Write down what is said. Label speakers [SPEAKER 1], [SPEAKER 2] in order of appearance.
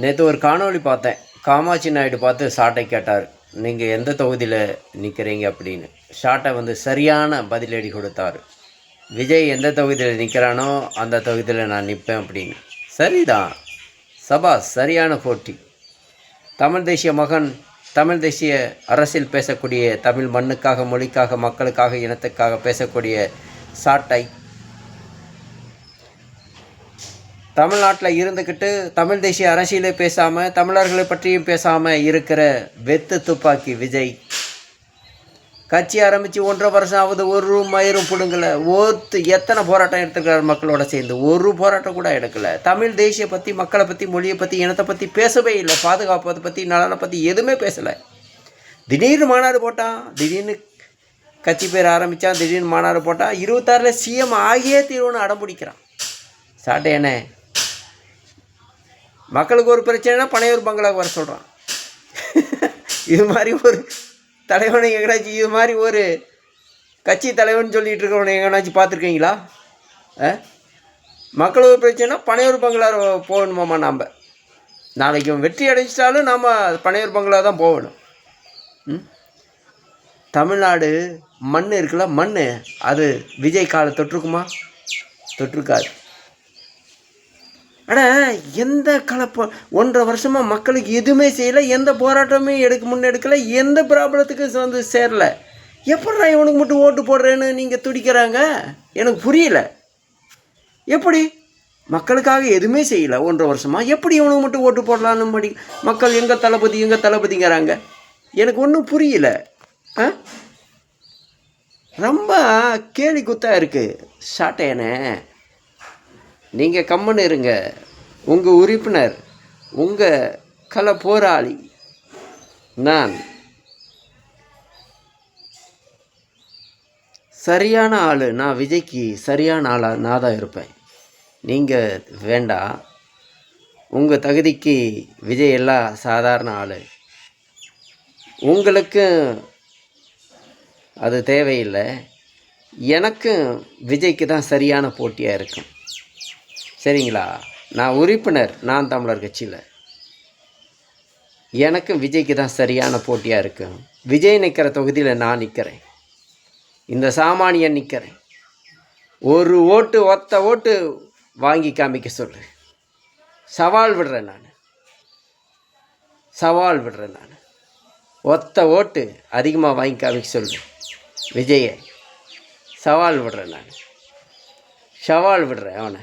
[SPEAKER 1] நேற்று ஒரு காணொளி பார்த்தேன். காமாட்சி நாயுடு பார்த்து ஷார்ட்டை கேட்டார். நீங்கள் எந்த தொகுதியில் நிற்கிறீங்க அப்படின்னு. ஷார்ட்டை வந்து சரியான பதிலடி கொடுத்தார். விஜய் எந்த தொகுதியில் நிற்கிறானோ அந்த தொகுதியில் நான் நிற்பேன் அப்படின்னு. சரிதான். சபா சரியான போட்டி. தமிழ் தேசிய மகன் தமிழ் தேசிய அரசியல் பேசக்கூடிய தமிழ் மண்ணுக்காக மொழிக்காக மக்களுக்காக இனத்துக்காக பேசக்கூடிய சாட்டை தமிழ்நாட்டில் இருந்துக்கிட்டு தமிழ் தேசிய அரசியலே பேசாமல் தமிழர்களை பற்றியும் பேசாமல் இருக்கிற வெத்து துப்பாக்கி விஜய். கட்சி ஆரம்பித்து ஒன்றரை வருஷம் ஆகுது ஒரு மயிரும் பிடுங்கலை. ஒருத்து எத்தனை போராட்டம் எடுத்துக்கிறார் மக்களோட சேர்ந்து? ஒரு போராட்டம் கூட எடுக்கலை. தமிழ் தேசிய பற்றி மக்களை பற்றி மொழியை பற்றி இனத்தை பற்றி பேசவே இல்லை. பாதுகாப்பதை பற்றி நலனை பற்றி எதுவுமே பேசலை. திடீர்னு மாநாடு போட்டான் திடீர்னு கட்சி பேர் ஆரம்பித்தான் திடீர்னு மாநாடு போட்டான் இருபத்தாறில் சிஎம் ஆகியே தீர்வுன்னு அடம் பிடிக்கிறான். சாட்டேனே மக்களுக்கு ஒரு பிரச்சனைனா பனையூர் பங்களாவுக்கு வர சொல்கிறான் இது மாதிரி ஒரு தலைவனை எங்கனாச்சும் இது மாதிரி ஒரு கட்சி தலைவன் சொல்லிகிட்டு இருக்கிறவனை எங்கனாச்சும் பார்த்துருக்கீங்களா? ஆ? மக்களுக்கு ஒரு பிரச்சனைனா பனையூர் பங்களா போகணுமாம்மா நாம். நாளைக்கு வெற்றி அடைஞ்சிட்டாலும் நாம் பனையூர் பங்களா தான் போகணும். ம்? தமிழ்நாடு மண் இருக்குல்ல மண் அது விஜய் காலை தொட்டிருக்குமா தொட்டிருக்காது ஆனால் எந்த கலப்ப ஒன்றரை வருஷமாக மக்களுக்கு எதுவுமே செய்யலை எந்த போராட்டமே எடுக்க முன்னெடுக்கலை எந்த ப்ராப்ளத்துக்கும் வந்து சேரல. எப்படிடா இவனுக்கு மட்டும் ஓட்டு போடுறேன்னு நீங்கள் துடிக்கிறாங்க? எனக்கு புரியல. எப்படி? மக்களுக்காக எதுவுமே செய்யலை ஒன்றரை வருஷமாக எப்படி இவனுக்கு மட்டும் ஓட்டு போடலான்னு படி மக்கள் எங்கள் தளபதி எங்கள் தளபதிங்கிறாங்க? எனக்கு ஒன்றும் புரியல. ஆ? ரொம்ப கேலி குத்தாக இருக்குது ஷாட்டேனே நீங்கள் கம்முன்னு இருங்க. உங்கள் உறுப்பினர் உங்கள் கள போராளி நான் சரியான ஆள் நான் விஜய்க்கு சரியான ஆளாக நான் தான் இருப்பேன். நீங்கள் வேண்டாம் உங்கள் தகுதிக்கு விஜய் எல்லாம் சாதாரண ஆள். உங்களுக்கும் அது தேவையில்லை. எனக்கும் விஜய்க்கு தான் சரியான போட்டியாக இருக்கும். சரிங்களா? நான் உறுப்பினர் நான் தமிழர் கட்சியில். எனக்கும் விஜய்க்கு தான் சரியான போட்டியாக இருக்கும் விஜய் நிற்கிற தொகுதியில் நான் நிற்கிறேன் இந்த சாமானியன் நிற்கிறேன் ஒரு ஓட்டு ஒத்த ஓட்டு வாங்கி காமிக்க சொல்லு. சவால் விடுறேன் நான். சவால் விடுறேன் நான். ஒத்த ஓட்டு அதிகமாக வாங்கி காமிக்க சொல்லு. விஜயை. சவால் விடுறேன் நான். சவால் விடுறேன் அவனை.